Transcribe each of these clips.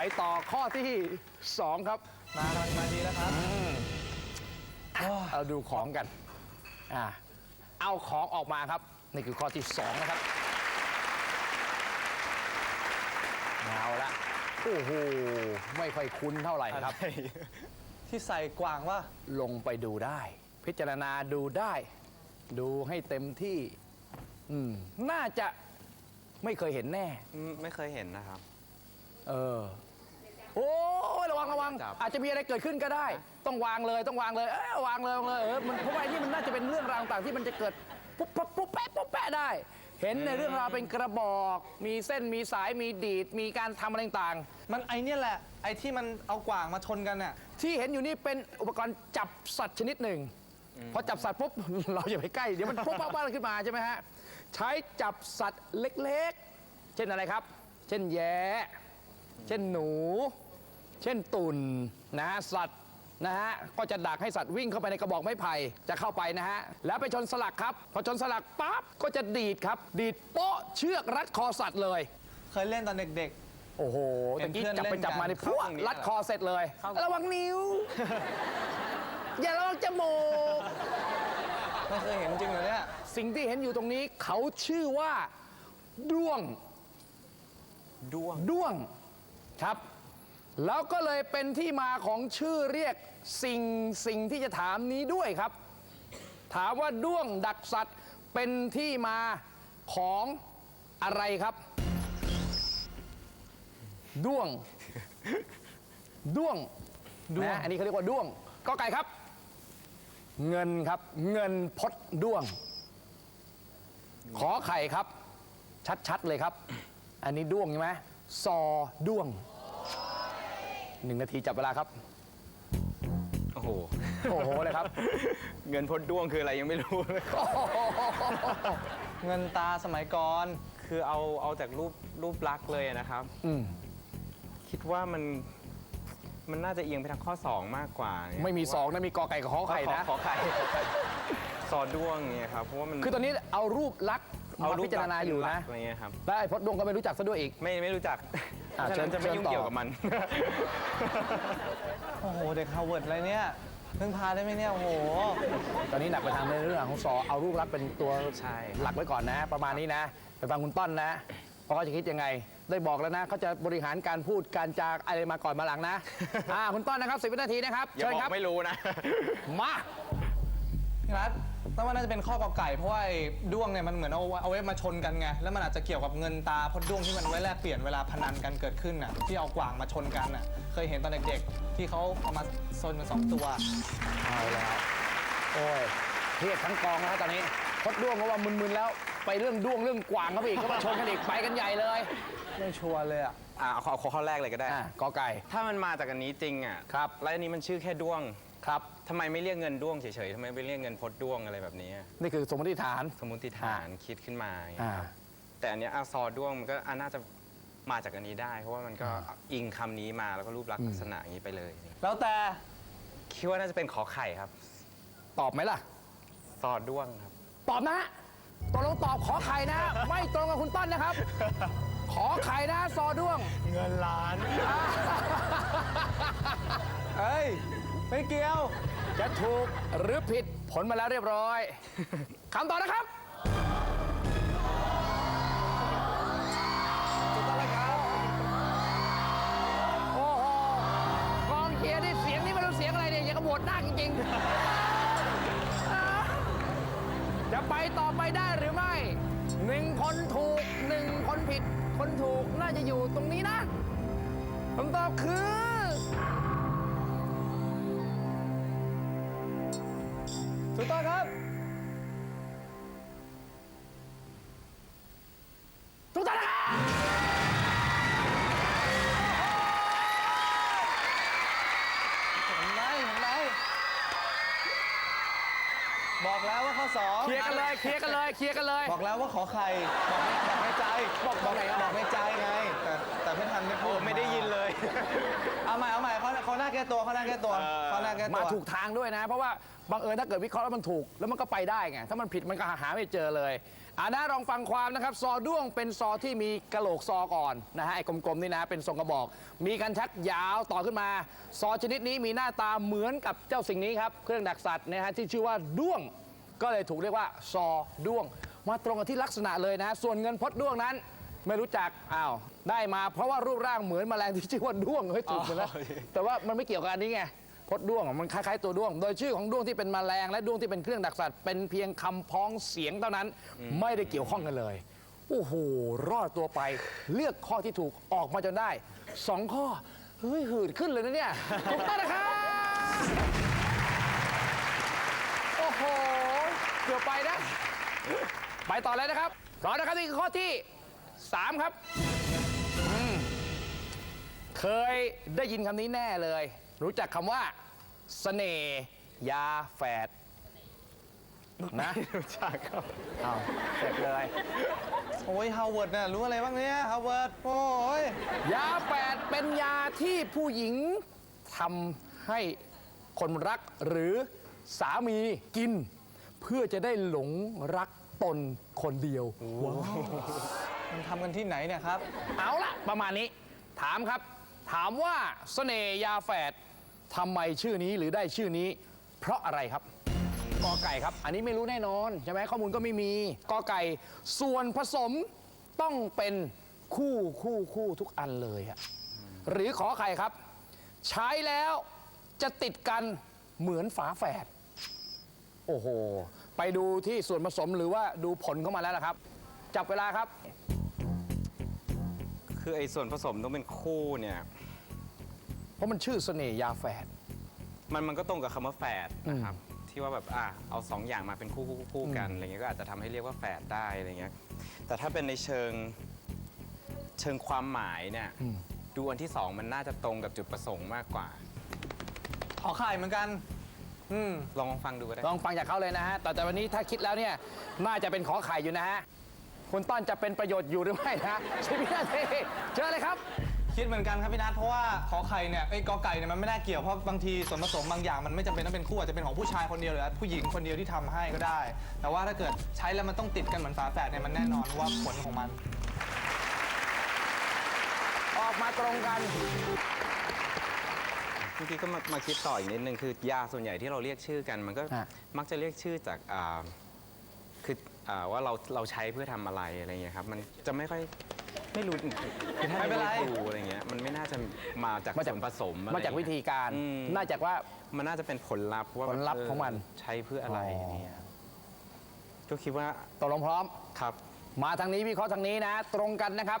ไปต่อข้อที่ 2 ครับมากำลังมาดีแล้วครับเอาดูของกันอ่าเอาของออกมาครับ นี่คือข้อที่ 2 นะครับเอาละโอ้โหไม่ค่อยคุ้นเท่าไหร่ครับ ที่ใส่กวางว่าลงไปดูได้ พิจารณาดูได้ ดูให้เต็มที่อืมน่าจะไม่เคยเห็นแน่ ไม่เคยเห็นนะครับ เออ โอ้ยระวังระวังจับอาจจะมีอะไรเกิดขึ้นก็ได้ ต้องวางเลยต้องวางเลยเออวางเลยวางเลยเออมันเพราะว่าไอ้นี่มันน่าจะเป็นเรื่องราวต่างๆที่มันจะเกิดปุ๊บปั๊บปุ๊บแป๊ะปุ๊บแป๊ะได้ เห็นในเรื่องราวเป็นกระบอก มีเส้นมีสายมีดีดมีการทำอะไรต่าง มันไอเนี่ยแหละ ไอที่มันเอากวางมาชนกันเนี่ยๆที่เห็นอยู่นี่เป็นอุปกรณ์จับสัตว์ชนิดหนึ่ง พอจับสัตว์ปุ๊บ เราอย่าไปใกล้ เดี๋ยวมันปุ๊บปั๊บปั๊บขึ้นมาใช่ไหมฮะ ใช้จับสัตว์เล็กๆ เช่นอะไรครับ เช่นแย้ เช่นหนู เช่นตุ่นนะฮะสัตว์นะฮะก็จะดักให้สัตว์วิ่งเข้าไปในกระบอกไม้ไผ่จะเข้าไปนะฮะแล้วไปชนสลักครับ พอชนสลักปั๊บก็จะดีดครับ ดีดโป๊ะเชือกรัดคอสัตว์เลย เคยเล่นตอนเด็ก โอ้โหเห็ตะนกี้เพื่อนจับไปเล่นจับมากันในพวเข้ากตรงนี้รัดคอเสร็จเลยระวังนิ้ว อย่าระวังจมูก ๆ ไม่เคยเห็นจริงเหรอเนี่ยสิ่งที่เห็นอยู่ตรงนี้เขาชื่อว่า ด้วง ด้วง ด้วง ครับ แล้วก็เลยเป็นที่มาของชื่อเรียกสิ่งสิ่งที่จะถามนี้ด้วยครับ ถามว่าด้วงดักสัตว์เป็นที่มาของอะไรครับ ด้วง ด้วงด้วงนะอันนี้เขาเรียกว่าด้วงก็ไก่ครับ เงินครับ เงินพดด้วง ขอไข่ครับ ชัดๆเลยครับ อันนี้ด้วงใช่ไหม ซอด้วงหนึ่งนาทีจับเวลาครับ โอ้โห โอ้โหเลยครับ เงินพดด้วงคืออะไรยังไม่รู้เลย เงินตาสมัยก่อนคือเอาเอาจากรูปรูปลักษณ์เลยนะครับ อืมคิดว่ามันมันน่าจะเอียงไปทางข้อ 2 มากกว่าเนี่ยไม่มีสองนะมีกอไก่กับขอขอไข่นะ ขอไข่ขอไข่ ซอด้วงเนี่ยครับเพราะว่ามันคือตอนนี้เอารูปลักษณ์ มาพิจารณาอยู่นะ อะไรเงี้ยครับ และไอ้พดด้วงก็ไม่รู้จักซะด้วยอีก ไม่ไม่รู้จักอะฉะนั้นเชิญจะไม่เชิญยุ่งต่อ เกี่ยวกับมัน โอ้โห เด็กฮาร์วาร์ดอะไรเนี่ยเพิ่งพาได้ไหมเนี่ย โอ้โห ตอนนี้หนักไปทางในเรื่องของซอเอารูปลักษณ์เป็นตัวใช่ หลักไว้ก่อนนะ ประมาณนี้นะ ไปฟังคุณต้นนะเพราะเขาจะคิดยังไง ได้บอกแล้วนะเขาจะบริหารการพูดการจากอะไรมาก่อนมาหลังนะ อ่าคุณต้นนะครับสิบวินาทีนะครับอย่าเชิญบอครับกไม่รู้นะ มา พี่รัฐ ต้องว่าน่าจะเป็นข้อกอไก่ เพราะว่าไอ้ด้วงเนี่ยมันเหมือนเอาเอาไว้มาชนกันไง แล้วมันอาจจะเกี่ยวกับเงินตาเพราะด้วงที่มันไว้แลกเปลี่ยนเวลาพนันกันเกิดขึ้นน่ะที่เอากวางมาชนกันน่ะเคยเห็นตอนเด็กๆ ที่เขาเอามาชนกันสองตัว เอาแล้วโอ้ยเครียดทั้งกองแล้วตอนนี้พดด้วงก็ว่ามึนๆแล้วไปเรื่องด้วงเรื่องกวางเขาไปอีกก็มาชนกันอีกไปกันใหญ่เลยไม่ชัวร์เลยอะอะเอาข้อเอาข้อแรกเลยก็ได้ อะกอไก่ถ้ามันมาจากอันนี้จริงอะครับ แล้วอันนี้มันชื่อแค่ด้วง ครับ ทำไมไม่เรียกเงินด้วงเฉยๆทำไมไม่เรียกเงินพดด้วงอะไรแบบนี้นี่คือสมมติฐาน สมมติฐานคิดขึ้นมาอย่างเงี้อ่ายครับแต่อันเนี้ยอาซอด้วงมันก็อะน่าจะมาจากอันนี้ได้ เพราะว่ามันก็อิงคำนี้มาแล้วก็รูปลักษณ์ลักษณะอย่างนี้ไปเลย แล้วแต่คิดว่าน่าจะเป็นขอไข่ครับตอบไหมล่ะ ซอด้วงครับ ตอบนะตกลงตอบขอไข่นะ ไม่ตรงกับคุณต้นนะครับ ขอไข่นะซอด้วง เงินล้านเฮ้ย ไม่เกี่ยว จะถูกหรือผิดผลมาแล้วเรียบร้อย คำตอบนะครับโอ้โหกองเชียร์นี่เสียงนี่ไม่รู้เสียงอะไรเนี่ยยังกระโหวตหน้าจริงๆอ่าจะไปต่อไปได้หรือไม่หนึ่งคนถูกหนึ่งคนผิด คนถูกน่าจะอยู่ตรงนี้นะคำตอบคือ ถูกต้องครับทุกท่านนะครับเห็นไหมเห็นไหมบอกแล้วว่าข้อสองเคลียร์กันเลย เคลียร์กันเลย เคลียร์กันเลย บอกแล้วว่าขอไข่บอกในบอกในใจบอกบอกไหนอะบอกในใจไงแต่แต่ไม่ทันได้พูโอ้ดไม่ได้ยินเลยเอาใหม่เอาใหม่ข้อขเขาหน้าแก้ตัวเขาหน้าแก้ตัวเขาหน้าแก้ตัว มาถูกทางด้วยนะ เพราะว่าบังเอิญถ้าเกิดวิเคราะห์แล้วมันถูก แล้วมันก็ไปได้ไง ถ้ามันผิดมันก็หาหาไม่เจอเลยอ่านะลองฟังความนะครับ ซอด้วงเป็นซอที่มีกระโหลกซอก่อนนะฮะไอ้กลมๆนี่นะ เป็นทรงกระบอก มีกันชักยาวต่อขึ้นมา ซอชนิดนี้มีหน้าตาเหมือนกับเจ้าสิ่งนี้ครับ เครื่องดักสัตว์นะฮะที่ชื่อว่าด้วง ก็เลยถูกเรียกว่าซอด้วง มาตรงกับที่ลักษณะเลยนะ ส่วนเงินพดด้วงนั้น ไม่รู้จัก อ้าว ได้มาเพราะว่ารูปร่างเหมือนแมลงที่ชื่อว่าด้วงเฮ้ยถูกหมดแล้วแต่ว่ามันไม่เกี่ยวกับอันนี้ไงพดด้วงมันคล้ายๆตัวด้วง โดยชื่อของด้วงที่เป็นแมลงและด้วงที่เป็นเครื่องดักสัตว์เป็นเพียงคำพ้องเสียงเท่านั้น ไม่ได้เกี่ยวข้องกันเลย โอ้โห รอดตัวไปเลือกข้อที่ถูกออกมาจนได้สองข้อเฮ้ยหืดขึ้นเลยนะเนี่ยถูกต้องนะครับ โอ้โห เกือบไปนะ ไปต่อเลยนะครับพร้อมนะครับนี่คือข้อที่ 3ครับอืมเคยได้ยินคำนี้แน่เลย รู้จักคำว่าเสน่ห์ยาแฝดนะรู้จักครับเอาเสร็จเลย โอ้ยฮาวเวิร์ดน่ะรู้อะไรบ้างเนี่ยฮาวเวิร์ดโอ้ยยาแฝดเป็นยาที่ผู้หญิงทำให้คนรักหรือสามีกิน เพื่อจะได้หลงรักตนคนเดียว มันทำกันที่ไหนเนี่ยครับ เอาละประมาณนี้ ถามครับ ถามว่าเสน่ห์ยาแฝดทำไมชื่อนี้หรือได้ชื่อนี้ เพราะอะไรครับกอไก่ครับ อันนี้ไม่รู้แน่นอนใช่ไหมข้อมูลก็ไม่มีกอไก่ ส่วนผสมต้องเป็นคู่คู่คู่ทุกอันเลยอะหรือขอไข่ครับ ใช้แล้วจะติดกันเหมือนฝาแฝดโอ้โห ไปดูที่ส่วนผสมหรือว่าดูผลเข้ามาแล้วล่ะครับ จับเวลาครับ คือไอ้ส่วนผสมต้องเป็นคู่เนี่ย เพราะมันชื่อเสน่ห์ยาแฝด มันมันก็ตรงกับคำว่าแฝดนะครับ ที่ว่าแบบอะเอาสองอย่างมาเป็นคู่คู่คู่กันอะไรเงี้ยก็อาจจะทำให้เรียกว่าแฝดได้อะไรเงี้ยแต่ถ้าเป็นในเชิงเชิงความหมายเนี่ยดูอันที่สองมันน่าจะตรงกับจุดประสงค์มากกว่า ขอไข่เหมือนกัน อืม ลองฟังดูก็ได้ ลองฟังจากเขาเลยนะฮะ แต่แต่วันนี้ถ้าคิดแล้วเนี่ย น่าจะเป็นขอไข่อยู่นะฮะ คุณต้นจะเป็นประโยชน์อยู่หรือไม่นะชิพินาทีเชิญเลยครับ คิดเหมือนกันครับพี่นัทเพราะว่าขอไข่เนี่ยไอ้ยกอไก่เนี่ยมันไม่น่าเกี่ยวเพราะบางทีส่วนผสมบางอย่างมันไม่จำเป็นต้องเป็นคู่อาจจะเป็นของผู้ชายคนเดียวหรือผู้หญิงคนเดียวที่ทำให้ก็ได้ แต่ว่าถ้าเกิดใช้แล้วมันต้องติดกันเหมือนฝาแฝดเนี่ยมันแน่นอนว่าผลของมัน ออกมาตรงกัน จริงๆก็มามาคิดต่ออีกนิดนึงคือยาส่วนใหญ่ที่เราเรียกชื่อกันมันก็ฮะมักจะเรียกชื่อจากอ่าคื ออ่าว่าเราเราใช้เพื่อทำอะไรอะไรเงี้ยครับ มันจะไม่ค่อยไม่รู้คือถ้าไม่เป็นไร ดูอะไรเงี้ยมันไม่น่าจะมาจากมาจากส่วนผสมอะไรมาจากวิธีการ อืมน่าจะว่า มันน่าจะเป็นผลลัพธ์ว่าแบบผลลัพธ์ของมัน เใช้เพื่ออะไรอ๋อออะไรเงี้ยก็คิดว่าตกลงพร้อม ครับ มาทางนี้วิเคราะห์ทางนี้นะ ตรงกันนะครับ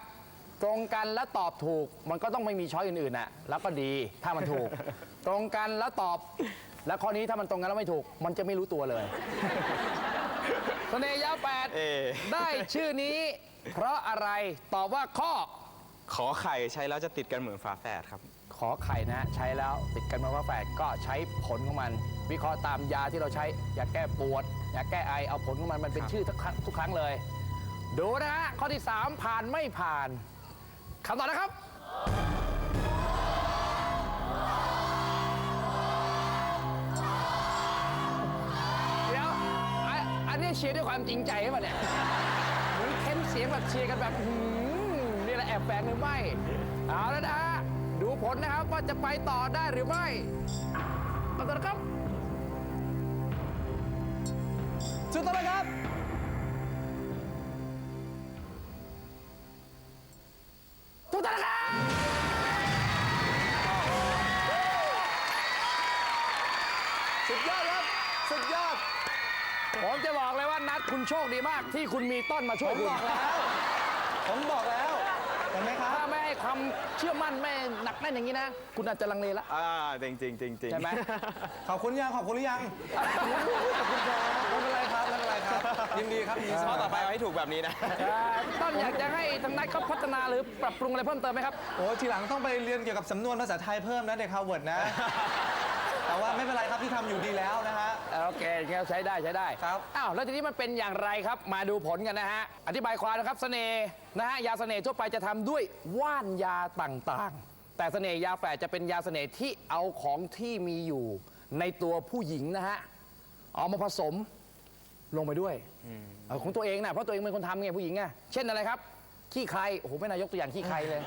ตรงกันและตอบถูก มันก็ต้องไม่มีช้อยอื่นๆน่ะแล้วก็ดีถ้ามันถูก ตรงกันแล้วตอบ และข้อนี้ถ้ามันตรงกันแล้วไม่ถูก มันจะไม่รู้ตัวเลย เสน่ห์ยาแปดเอ ได้ชื่อนี้ เพราะอะไรตอบว่าข้อ ขอไข่ใช้แล้วจะติดกันเหมือนฝาแฝดครับ ขอไข่นะ ใช้แล้วติดกันมาว่าแฝดก็ใช้ผลของมัน วิเคราะห์ตามยาที่เราใช้ยาแก้ปวดยาแก้ไอเอาผลของมันมันเป็นครับ ชื่อทุกครั้งทุกครั้งเลย ดูนะฮะข้อที่ 3 ผ่านไม่ผ่านคำตอบนะครับ นอันนี้เชียร์ด้วยความจริงใจใช่ป่ะเนี่ยเหมือนเค้นเสียงแบบเชียร์กันแบบหืมนี่แหละแอบแฝงหรือไม่ เอาแล้วนะ ดูผลนะครับว่าจะไปต่อได้หรือไม่มาต่อนะครับจุดต่อไปครับ ทุกท่านนะครับสุดยอดครับ สุดยอด ผมจะบอกเลยว่านัดคุณโชคดีมากที่คุณมีต้นมาช่ผวยมคุณบอกแล้ว ผมบอกแล้วเห็นไหมครับถ้าไม่ให้ความเชื่อมั่นไม่หนักแน่นอย่างนี้นะ คุณอาจจะลังเลละอ่าจริงจริงจริงจริงใช่ไหมขอบคุณยังขอบคุณหรือยังขอบคุณครับไม่เป็นไรครับไม่เป็นไรครับยินดีครับยินดีข้อต่อไปเอาให้ถูกแบบนี้นะเอ่อต้นอยากจะให้ทางนัดเขาพัฒนาหรือปรับปรุงอะไรเพิ่มเติมไหมครับโอ้ทีหลังต้องไปเรียนเกี่ยวกับสำนวนภาษาไทยเพิ่มนะเด็กฮาร์วาร์ดนะ แต่ว่าไม่เป็นไรครับที่ทำอยู่ดีแล้วนะฮะ โอเคงั้นใช้ได้ใช้ได้ครับ อ้าวแล้วทีนี้มันเป็นอย่างไรครับ มาดูผลกันนะฮะ อธิบายความนะครับเสน่ห์นะฮะยาเสน่ห์ทั่วไปจะทำด้วยว่านยาต่างๆ แต่เสน่ห์ยาแฝดจะเป็นยาเสน่ห์ที่เอาของที่มีอยู่ ในตัวผู้หญิงนะฮะเอามาผสมลงไปด้วยเออของตัวเองนะเพราะตัวเองเป็นคนทำไงผู้หญิงไงเช่นอะไรครับ ขี้ใครโอ้โหไม่นายกตัวอย่างขี้ใครเลย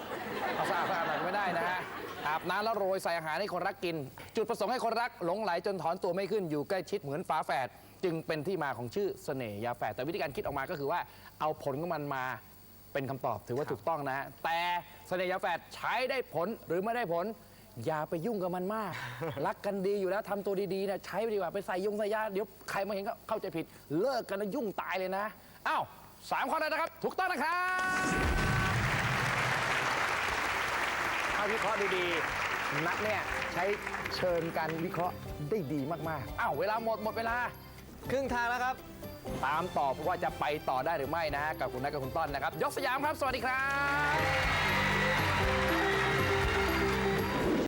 เอาสะอาดสะอาดหน่อยก็ไม่ได้นะฮะอาบน้ำแล้วโรยใส่อาหารให้คนรักกิน จุดประสงค์ให้คนรักหลงไหลจนถอนตัวไม่ขึ้นอยู่ใกล้ชิดเหมือนฝาแฝดจึงเป็นที่มาของชื่อเสน่ห์ยาแฝดแต่วิธีการคิดออกมาก็คือว่าเอาผลของมันมาเป็นคำตอบถือว่าถูกต้องนะฮะแต่เสน่ห์ยาแฝดใช้ได้ผลหรือไม่ได้ผล อย่าไปยุ่งกับมันมาก รักกันดีอยู่แล้วทำตัวดีๆนะใช้ไปดีกว่าไปใส่ยงใส่ยาเดี๋ยวใครมาเห็นก็เข้าใจผิดเลิกกันนะยุ่งตายเลยนะอ้าว สามข้อแล้วนะครับ ถูกต้องนะครับเอาวิเคราะห์ดีๆ นักเนี่ยใช้เชิญการวิเคราะห์ได้ดีมากๆอ้าวเวลาหมดหมดเวลา ครึ่งทางแล้วครับ ตามต่อเพราะว่าจะไปต่อได้หรือไม่นะฮะกับคุณนัทกับคุณต้นนะครับ ยกสยามครับ สวัสดีครับ